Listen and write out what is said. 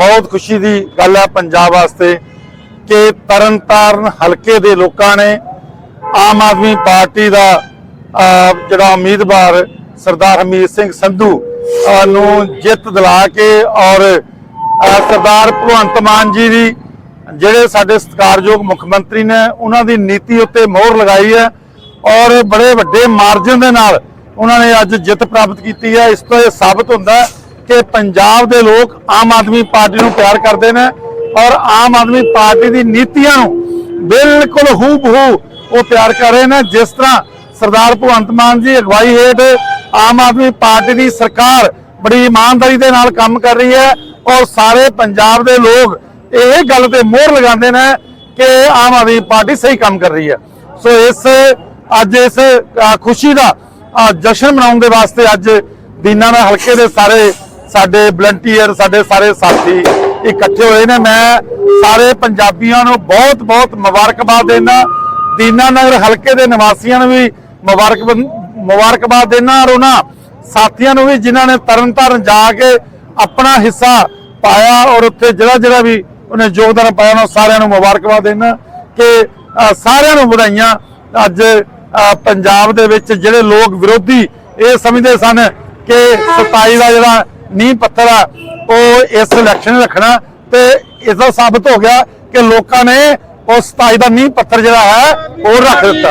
ਬਹੁਤ ਖੁਸ਼ੀ ਦੀ ਗੱਲ ਹੈ ਪੰਜਾਬ ਵਾਸਤੇ ਕਿ ਤਰਨਤਾਰਨ ਹਲਕੇ ਦੇ ਲੋਕਾਂ ਨੇ ਆਮ ਆਦਮੀ ਪਾਰਟੀ ਦਾ ਜਿਹੜਾ ਉਮੀਦਵਾਰ ਸਰਦਾਰ ਹਮੀਤ ਸਿੰਘ ਸੰਧੂ ਨੂੰ ਜਿੱਤ ਦਿਲਾ ਕੇ ਔਰ ਸਰਦਾਰ ਭਗਵੰਤ ਮਾਨ ਜੀ ਦੀ ਜਿਹੜੇ ਸਾਡੇ ਸਤਿਕਾਰਯੋਗ ਮੁੱਖ ਮੰਤਰੀ ਨੇ, ਉਹਨਾਂ ਦੀ ਨੀਤੀ ਉੱਤੇ ਮੋਹਰ ਲਗਾਈ ਹੈ ਔਰ ਬੜੇ ਵੱਡੇ ਮਾਰਜਨ ਦੇ ਨਾਲ ਉਹਨਾਂ ਨੇ ਅੱਜ ਜਿੱਤ ਪ੍ਰਾਪਤ ਕੀਤੀ ਹੈ। ਇਸ ਤੋਂ ਇਹ ਸਾਬਤ ਹੁੰਦਾ ਹੈ ਕਿ ਪੰਜਾਬ ਦੇ ਲੋਕ ਆਮ ਆਦਮੀ ਪਾਰਟੀ ਨੂੰ ਪਿਆਰ ਕਰਦੇ ਨੇ ਔਰ ਆਮ ਆਦਮੀ ਪਾਰਟੀ ਦੀ ਨੀਤੀਆਂ ਨੂੰ ਬਿਲਕੁਲ ਹੂਬਹੂ ਉਹ ਪਿਆਰ ਕਰ ਰਹੇ ਨੇ। ਜਿਸ ਤਰ੍ਹਾਂ ਸਰਦਾਰ ਭਗਵੰਤ ਮਾਨ ਜੀ ਅਗਵਾਈ ਹੇਠ ਆਮ ਆਦਮੀ ਪਾਰਟੀ ਦੀ ਸਰਕਾਰ ਬੜੀ ਇਮਾਨਦਾਰੀ ਦੇ ਨਾਲ ਕੰਮ ਕਰ ਰਹੀ ਹੈ ਔਰ ਸਾਰੇ ਪੰਜਾਬ ਦੇ ਲੋਕ ਇਹ ਗੱਲ ਤੇ ਮੋਹਰ ਲਗਾਉਂਦੇ ਨੇ ਕਿ ਆਮ ਆਦਮੀ ਪਾਰਟੀ ਸਹੀ ਕੰਮ ਕਰ ਰਹੀ ਹੈ। ਸੋ ਇਸ, ਅੱਜ ਇਸ ਖੁਸ਼ੀ ਦਾ ਜਸ਼ਨ ਮਨਾਉਣ ਦੇ ਵਾਸਤੇ ਅੱਜ ਦੀਨਾ ਦਾ ਹਲਕੇ ਦੇ ਸਾਰੇ ਸਾਡੇ ਵਲੰਟੀਅਰ ਸਾਡੇ ਸਾਰੇ ਸਾਥੀ ਇਕੱਠੇ ਹੋਏ ਨੇ। ਮੈਂ ਸਾਰੇ ਪੰਜਾਬੀਆਂ ਨੂੰ ਬਹੁਤ ਬਹੁਤ ਮੁਬਾਰਕਬਾਦ ਦੇਣਾ ਦੀਨਾਨਗਰ ਹਲਕੇ ਦੇ ਨਿਵਾਸੀਆਂ ਨੂੰ ਵੀ ਮੁਬਾਰਕ ਮੁਬਾਰਕਬਾਦ ਦੇਣਾ ਔਰ ਉਹਨਾਂ ਸਾਥੀਆਂ ਨੂੰ ਵੀ ਜਿਨ੍ਹਾਂ ਨੇ ਤਰਨ ਤਾਰਨ ਜਾ ਕੇ ਆਪਣਾ ਹਿੱਸਾ ਪਾਇਆ ਔਰ ਉੱਥੇ ਜਿਹੜਾ ਜਿਹੜਾ ਵੀ ਉਹਨੇ ਯੋਗਦਾਨ ਪਾਇਆ, ਉਹਨਾਂ ਸਾਰਿਆਂ ਨੂੰ ਮੁਬਾਰਕਬਾਦ ਦੇਣਾ ਕਿ ਸਾਰਿਆਂ ਨੂੰ ਵਧਾਈਆਂ। ਅੱਜ ਪੰਜਾਬ ਦੇ ਵਿੱਚ ਜਿਹੜੇ ਲੋਕ ਵਿਰੋਧੀ ਇਹ ਸਮਝਦੇ ਸਨ ਕਿ 27 ਦਾ ਜਿਹੜਾ ਨੀਂਹ ਪੱਥਰ ਆ, ਉਹ ਇਸ ਇਲੈਕਸ਼ਨ ਰੱਖਣਾ ਤੇ ਇਸ ਦਾ ਸਾਬਤ ਹੋ ਗਿਆ ਕਿ ਲੋਕਾਂ ਨੇ ਉਸ 27 ਦਾ ਨੀਂਹ ਪੱਥਰ ਜਿਹੜਾ ਹੈ, ਉਹ ਰੱਖ ਦਿੱਤਾ।